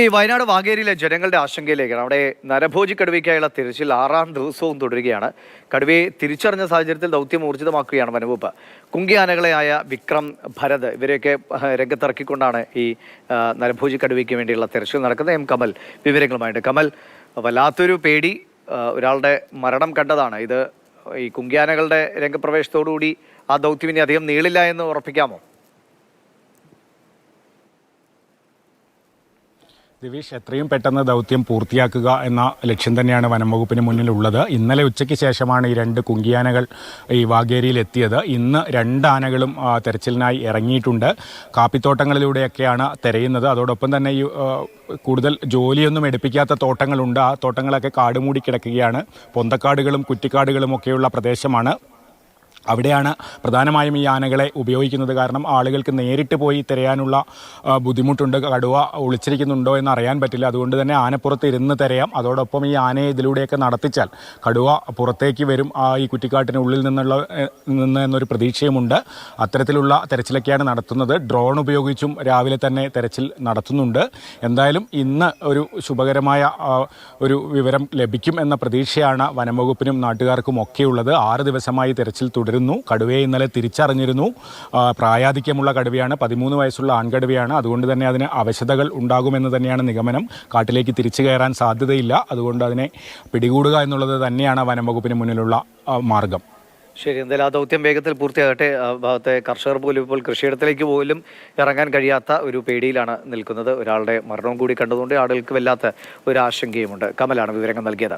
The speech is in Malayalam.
ഈ വയനാട് വാഗേരിയിലെ ജനങ്ങളുടെ ആശങ്കയിലേക്കാണ്. അവിടെ നരഭോജി കടുവയ്ക്കായുള്ള തിരച്ചിൽ ആറാം ദിവസവും തുടരുകയാണ്. കടുവയെ തിരിച്ചറിഞ്ഞ സാഹചര്യത്തിൽ ദൗത്യം ഊർജിതമാക്കുകയാണ് വനവകുപ്പ്. കുങ്കിയാനകളെയായ വിക്രം ഭരത് ഇവരെയൊക്കെ രംഗത്തിറക്കിക്കൊണ്ടാണ് ഈ നരഭോജി കടുവയ്ക്ക് വേണ്ടിയുള്ള തിരച്ചിൽ നടക്കുന്നത്. എം കമൽ വിവരങ്ങളുമായിട്ട്. കമൽ വല്ലാത്തൊരു പേടി ഒരാളുടെ മരണം കണ്ടതാണ്. ഇത് ഈ കുങ്കിയാനകളുടെ രംഗപ്രവേശത്തോടുകൂടി ആ ദൗത്യം ഇനി അധികം നീളില്ല എന്ന് ഉറപ്പിക്കാമോ? ദിവിഷ് എത്രയും പെട്ടെന്ന് ദൗത്യം പൂർത്തിയാക്കുക എന്ന ലക്ഷ്യം തന്നെയാണ് വനം വകുപ്പിന് മുന്നിലുള്ളത്. ഇന്നലെ ഉച്ചയ്ക്ക് ശേഷമാണ് ഈ രണ്ട് കുങ്കിയാനകൾ ഈ വാഗേരിയിൽ എത്തിയത് ഇന്ന് രണ്ട് ആനകളും തെരച്ചിലിനായി ഇറങ്ങിയിട്ടുണ്ട്. കാപ്പിത്തോട്ടങ്ങളിലൂടെയൊക്കെയാണ് തെരയുന്നത്. അതോടൊപ്പം തന്നെ ഈ കൂടുതൽ ജോലിയൊന്നും എടുപ്പിക്കാത്ത തോട്ടങ്ങളുണ്ട്. ആ തോട്ടങ്ങളൊക്കെ കാടുമൂടി കിടക്കുകയാണ്. പൊന്തക്കാടുകളും കുറ്റിക്കാടുകളും ഒക്കെയുള്ള പ്രദേശമാണ്. അവിടെയാണ് പ്രധാനമായും ഈ ആനകളെ ഉപയോഗിക്കുന്നത്. കാരണം ആളുകൾക്ക് നേരിട്ട് പോയി തിരയാനുള്ള ബുദ്ധിമുട്ടുണ്ട് കടുവ ഒളിച്ചിരിക്കുന്നുണ്ടോ എന്ന് അറിയാൻ പറ്റില്ല. അതുകൊണ്ട് തന്നെ ആനപ്പുറത്ത് ഇരുന്ന് തിരയാം. അതോടൊപ്പം ഈ ആനയെ ഇതിലൂടെയൊക്കെ നടത്തിച്ചാൽ കടുവ പുറത്തേക്ക് വരും. ആ ഈ കുറ്റിക്കാട്ടിനുള്ളിൽ നിന്നുള്ള നിന്ന് എന്നൊരു പ്രതീക്ഷയുമുണ്ട്. അത്തരത്തിലുള്ള തെരച്ചിലൊക്കെയാണ് നടത്തുന്നത്. ഡ്രോൺ ഉപയോഗിച്ചും രാവിലെ തന്നെ തെരച്ചിൽ നടത്തുന്നുണ്ട്. എന്തായാലും ഇന്ന് ഒരു ശുഭകരമായ ഒരു വിവരം ലഭിക്കും എന്ന പ്രതീക്ഷയാണ് വനംവകുപ്പിനും നാട്ടുകാർക്കും ഒക്കെയുള്ളത്. ആറ് ദിവസമായി തെരച്ചിൽ തുടരുന്നു. കടുവയെ ഇന്നലെ തിരിച്ചറിഞ്ഞിരുന്നു. പ്രായാധിക്യമുള്ള കടുവയാണ്. പതിമൂന്ന് വയസ്സുള്ള ആൺകടുവയാണ്. അതുകൊണ്ട് തന്നെ അതിന് അവശതകൾ ഉണ്ടാകുമെന്ന് തന്നെയാണ് നിഗമനം. കാട്ടിലേക്ക് തിരിച്ചു കയറാൻ സാധ്യതയില്ല. അതുകൊണ്ട് അതിനെ പിടികൂടുക എന്നുള്ളത് തന്നെയാണ് വനംവകുപ്പിന് മുന്നിലുള്ള മാർഗം. ശരി എന്തായാലും ആ ദൗത്യം വേഗത്തിൽ പൂർത്തിയാകട്ടെ. ഭാഗത്തെ കർഷകർ പോലും ഇപ്പോൾ കൃഷിയിടത്തിലേക്ക് പോലും ഇറങ്ങാൻ കഴിയാത്ത ഒരു പേടിയിലാണ് നിൽക്കുന്നത് ഒരാളുടെ മരണവും കൂടി കണ്ടതുകൊണ്ട് ആളുകൾക്ക് വല്ലാത്ത ഒരു ആശങ്കയുമുണ്ട്. കമലാണ് വിവരങ്ങൾ നൽകിയത്.